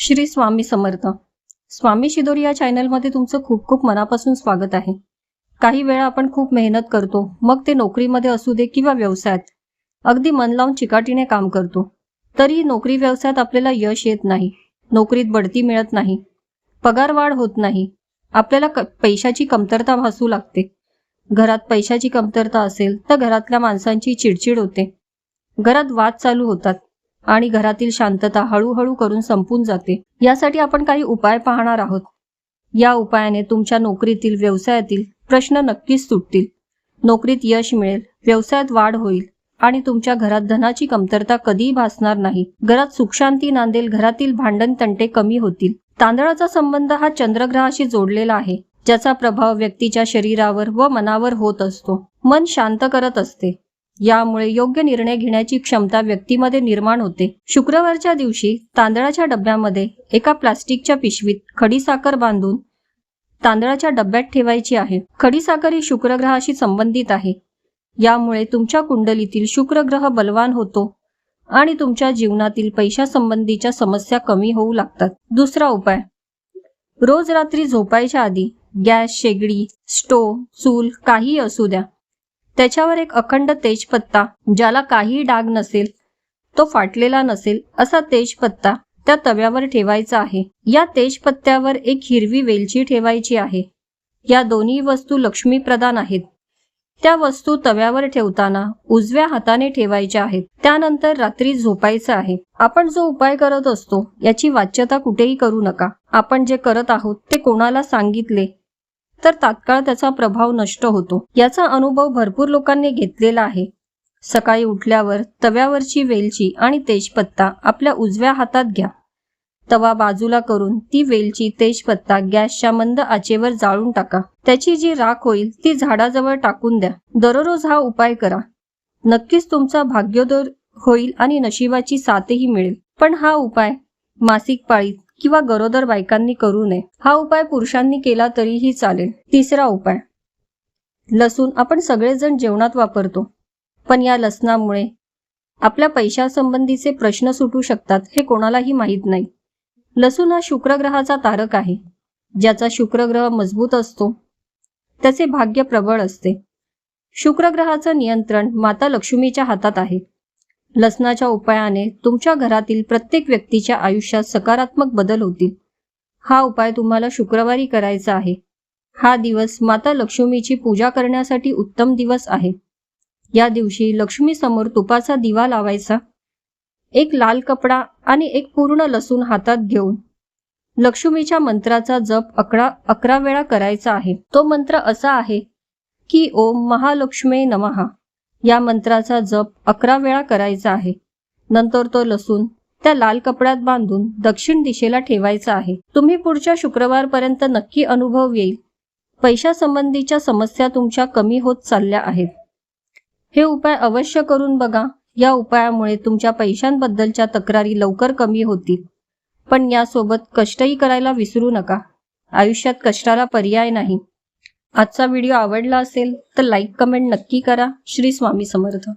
श्री स्वामी समर्थ. स्वामी शिदोरी या चॅनलमध्ये तुमचं खूप खूप मनापासून स्वागत आहे. काही वेळा आपण खूप मेहनत करतो मग ते नोकरीमध्ये असू दे किंवा व्यवसायात अगदी मन लावून चिकाटीने काम करतो. तरी नोकरी व्यवसायात आपल्याला यश येत नाही नोकरीत बढती मिळत नाही पगार वाढ होत नाही आपल्याला पैशाची कमतरता भासू लागते. घरात पैशाची कमतरता असेल तर घरातल्या माणसांची चिडचिड होते. घरात वाद चालू होतात. आणि घरातील शांतता हळूहळू करून संपून जाते. यासाठी आपण काही उपाय पाहणार आहोत. या उपायाने तुमच्या नोकरीतील व्यवसायातील प्रश्न नक्कीच सुटतील. नोकरीत यश मिळेल व्यवसायात वाढ होईल आणि तुमच्या घरात धनाची कमतरता कधीही भासणार नाही. घरात सुखशांती नांदेल घरातील भांडण तंटे कमी होतील. तांदळाचा संबंध हा चंद्रग्रहाशी जोडलेला आहे ज्याचा प्रभाव व्यक्तीच्या शरीरावर व मनावर होत असतो. मन शांत करत असते. यामुळे योग्य निर्णय घेण्याची क्षमता व्यक्तीमध्ये निर्माण होते. शुक्रवारच्या दिवशी तांदळाच्या डब्यामध्ये एका प्लास्टिकच्या पिशवीत खडीसाखर बांधून तांदळाच्या डब्यात ठेवायची आहे. खडीसाखर ही शुक्रग्रहाशी संबंधित आहे. यामुळे तुमच्या कुंडलीतील शुक्रग्रह बलवान होतो आणि तुमच्या जीवनातील पैशासंबंधीच्या समस्या कमी होऊ लागतात. दुसरा उपाय. रोज रात्री झोपायच्या आधी गॅस शेगडी स्टोव चूल काही असू द्या. त्याच्यावर एक अखंड तेजपत्ता ज्याला काही डाग नसेल तो फाटलेला नसेल असा तेजपत्ता त्या तव्यावर ठेवायचा आहे. या तेजपत्त्यावर एक हिरवी वेलची ठेवायची आहे. या दोन्ही वस्तू लक्ष्मी प्रदान आहेत. त्या वस्तू तव्यावर ठेवताना उजव्या हाताने ठेवायच्या आहेत. त्यानंतर रात्री झोपायचं आहे. आपण जो उपाय करत असतो याची वाच्यता कुठेही करू नका. आपण जे करत आहोत ते कोणाला सांगितले तर तात्काळ त्याचा प्रभाव नष्ट होतो. याचा अनुभव भरपूर लोकांनी घेतलेला आहे. सकाळी उठल्यावर तव्यावरची वेलची आणि तेजपत्ता आपल्या उजव्या हातात घ्या. तवा बाजूला करून ती वेलची तेजपत्ता गॅसच्या मंद आचेवर जाळून टाका. त्याची जी राख होईल ती झाडाजवळ टाकून द्या. दररोज हा उपाय करा. नक्कीच तुमचा भाग्योदय होईल आणि नशिबाची साथही मिळेल. पण हा उपाय मासिक पाळीत किंवा गरोदर बायकांनी करू नये. हा उपाय पुरुषांनी केला तरीही चालेल. तिसरा उपाय. लसूण आपण सगळेजण जेवणात वापरतो. पण या लसणामुळे आपल्या पैशासंबंधीचे प्रश्न सुटू शकतात हे कोणालाही माहीत नाही. लसूण हा शुक्रग्रहाचा तारक आहे. ज्याचा शुक्रग्रह मजबूत असतो त्याचे भाग्य प्रबळ असते. शुक्रग्रहाचं नियंत्रण माता लक्ष्मीच्या हातात आहे. लसणाच्या उपायाने तुमच्या घरातील प्रत्येक व्यक्तीच्या आयुष्यात सकारात्मक बदल होतील. हा उपाय तुम्हाला शुक्रवारी करायचा आहे. हा दिवस माता लक्ष्मीची पूजा करण्यासाठी उत्तम दिवस आहे. या दिवशी लक्ष्मी समोर तुपाचा दिवा लावायचा. एक लाल कपडा आणि एक पूर्ण लसूण हातात घेऊन लक्ष्मीच्या मंत्राचा जप अकरा अकरा वेळा करायचा आहे. तो मंत्र असा आहे की ओम महालक्ष्मी नमहा या मंत्राचा जप अकरा वेळा करायचा आहे. नंतर तो लसूण त्या लाल कपड्यात बांधून दक्षिण दिशेला ठेवायचा आहे. तुम्ही पुढच्या शुक्रवारपर्यंत नक्की अनुभव येईल. पैशासंबंधीच्या समस्या तुमच्या कमी होत चालल्या आहेत. हे उपाय अवश्य करून बघा. या उपायामुळे तुमच्या पैशांबद्दलच्या तक्रारी लवकर कमी होतील. पण यासोबत कष्टही करायला विसरू नका. आयुष्यात कष्टाला पर्याय नाही. आजचा व्हिडिओ आवडला असेल तर लाईक कमेंट नक्की करा. श्री स्वामी समर्थ.